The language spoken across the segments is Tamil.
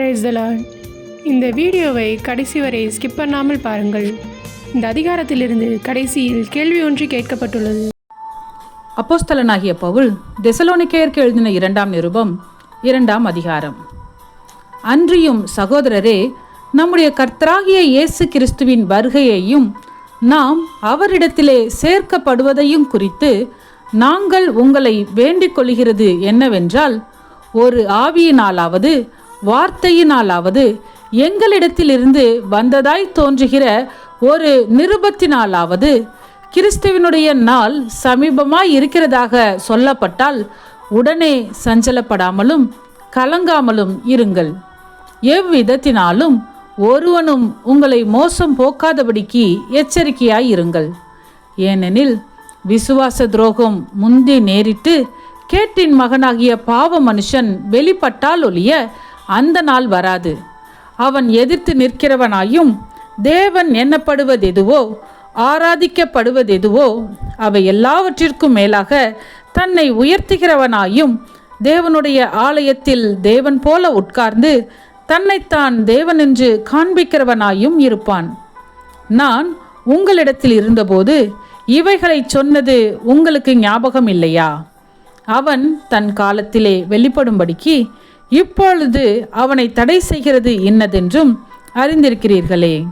பிரேஸ் இந்த வீடியோவை கடைசி வரை ஸ்கிப் பண்ணாமல் பாருங்கள். இந்த அதிகாரத்திலிருந்து கடைசியில் கேள்வி ஒன்று கேட்கப்பட்டுள்ளது. அப்போஸ்தலனாகிய பவுல் தெசலோனிக்கேயர்க்கு எழுதின இரண்டாம் நிருபம் இரண்டாம் அதிகாரம். அன்றியும் சகோதரரே நம்முடைய கர்த்தராகிய இயேசு கிறிஸ்துவின் வருகையையும் நாம் அவரிடத்திலே சேர்க்கப்படுவதையும் குறித்து நாங்கள் உங்களை வேண்டிக் கொள்கிறது என்னவென்றால் ஒரு ஆவியினாலாவது வார்த்தையினாலாவது எங்களிடத்திலிருந்து வந்ததாய் தோன்றுகிற ஒரு நிருபத்தினாலாவது கிறிஸ்துவினுடைய நாள் சமீபமாய் இருக்கிறதாக சொல்லப்பட்டால் உடனே சஞ்சலப்படாமலும் கலங்காமலும் இருங்கள். எவ்விதத்தினாலும் ஒருவனும் உங்களை மோசம் போக்காதபடிக்கு எச்சரிக்கையாய் இருங்கள். ஏனெனில் விசுவாச துரோகம் முந்தி நேரிட்டு கேட்டின் மகனாகிய பாவ மனுஷன் வெளிப்பட்டால் ஒழிய அந்த நாள் வராது. அவன் எதிர்த்து நிற்கிறவனாயும் தேவன் எண்ணப்படுவதெதுவோ ஆராதிக்கப்படுவதெதுவோ அவை எல்லாவற்றிற்கும் மேலாக தன்னை உயர்த்துகிறவனாயும் தேவனுடைய ஆலயத்தில் தேவன் போல உட்கார்ந்து தன்னைத்தான் தேவனென்று காண்பிக்கிறவனாயும் இருப்பான். நான் உங்களிடத்தில் இருந்தபோது இவைகளை சொன்னது உங்களுக்கு ஞாபகம் இல்லையா அவன் தன் காலத்திலே வெளிப்படும்படிக்கு இப்பொழுது அவனை தடை செய்கிறது இன்னதென்றும் அறிந்திருக்கிறீர்களே.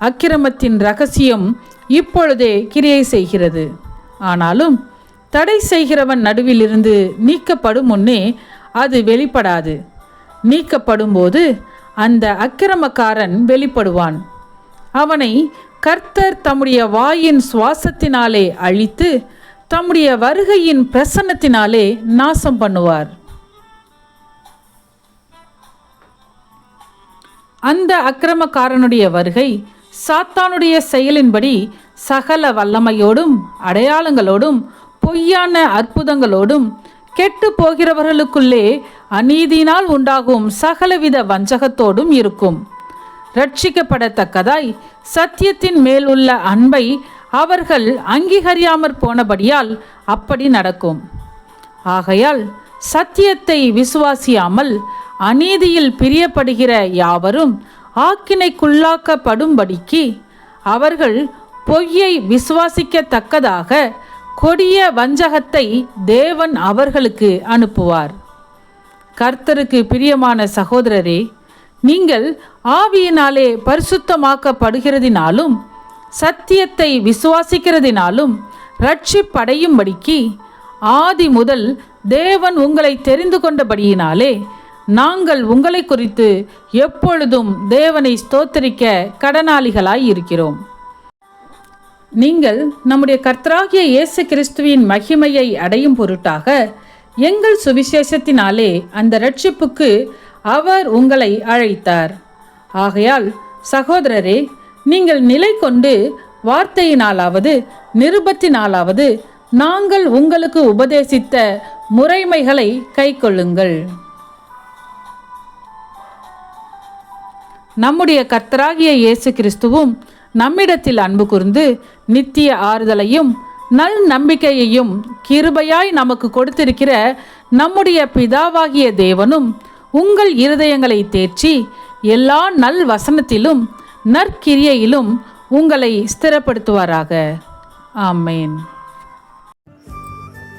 அக்கிரமத்தின் ரகசியம் இப்பொழுதே கிரியை செய்கிறது. ஆனாலும் தடை செய்கிறவன் நடுவிலிருந்து நீக்கப்படும் முன்னே அது வெளிப்படாது. நீக்கப்படும்போது அந்த அக்கிரமக்காரன் வெளிப்படுவான். அவனை கர்த்தர் தம்முடைய வாயின் சுவாசத்தினாலே அழித்து தம்முடைய வருகையின் பிரசன்னத்தினாலே நாசம் பண்ணுவார். அந்த அக்கிரமக்காரனுடைய வருகை சாத்தானுடைய செயலின்படி சகல வல்லமையோடும் அடையாளங்களோடும் பொய்யான அற்புதங்களோடும் கெட்டு போகிறவர்களுக்குள்ளே அநீதியினால் உண்டாகும் சகலவித வஞ்சகத்தோடும் இருக்கும். ரட்சிக்கப்படத்தக்கதாய் சத்தியத்தின் மேல் உள்ள அன்பை அவர்கள் அங்கீகரியாமற் போனபடியால் அப்படி நடக்கும். ஆகையால் சத்தியத்தை விசுவாசியாமல் அநீதியில் பிரியப்படுகிற யாவரும் ஆக்கினைக்குள்ளாக்கப்படும்படிக்கு அவர்கள் பொய்யை விசுவாசிக்கத்தக்கதாக கொடிய வஞ்சகத்தை தேவன் அவர்களுக்கு அனுப்புவார். கர்த்தருக்கு பிரியமான சகோதரரே நீங்கள் ஆவியினாலே பரிசுத்தமாக்கப்படுகிறதினாலும் சத்தியத்தை விசுவாசிக்கிறதினாலும் ரட்சிப்படையும்படிக்கு ஆதி முதல் தேவன் உங்களை தெரிந்து கொண்டபடியினாலே நாங்கள் உங்களை குறித்து எப்பொழுதும் தேவனை ஸ்தோத்தரிக்க கடனாளிகளாய் இருக்கிறோம். நீங்கள் நம்முடைய கர்த்தராகிய இயேசு கிறிஸ்துவின் மகிமையை அடையும் பொருட்டாக எங்கள் சுவிசேஷத்தினாலே அந்த ரட்சிப்புக்கு அவர் உங்களை அழைத்தார். ஆகையால் சகோதரரே நீங்கள் நிலை கொண்டு வார்த்தையினாலாவது நிருபத்தினாலாவது நாங்கள் உங்களுக்கு உபதேசித்த முறைமைகளை கைக்கொள்ளுங்கள். நம்முடைய கர்த்தராகிய இயேசு கிறிஸ்துவும் நம்மிடத்தில் அன்பு கூர்ந்து நித்திய ஆறுதலையும் நல் நம்பிக்கையையும் கிருபையாய் நமக்கு கொடுத்திருக்கிற நம்முடைய பிதாவாகிய தேவனும் உங்கள் இருதயங்களை தேற்றி எல்லா நல் வசனத்திலும் நற்கிரியையிலும் உங்களை ஸ்திரப்படுத்துவாராக. ஆமேன்.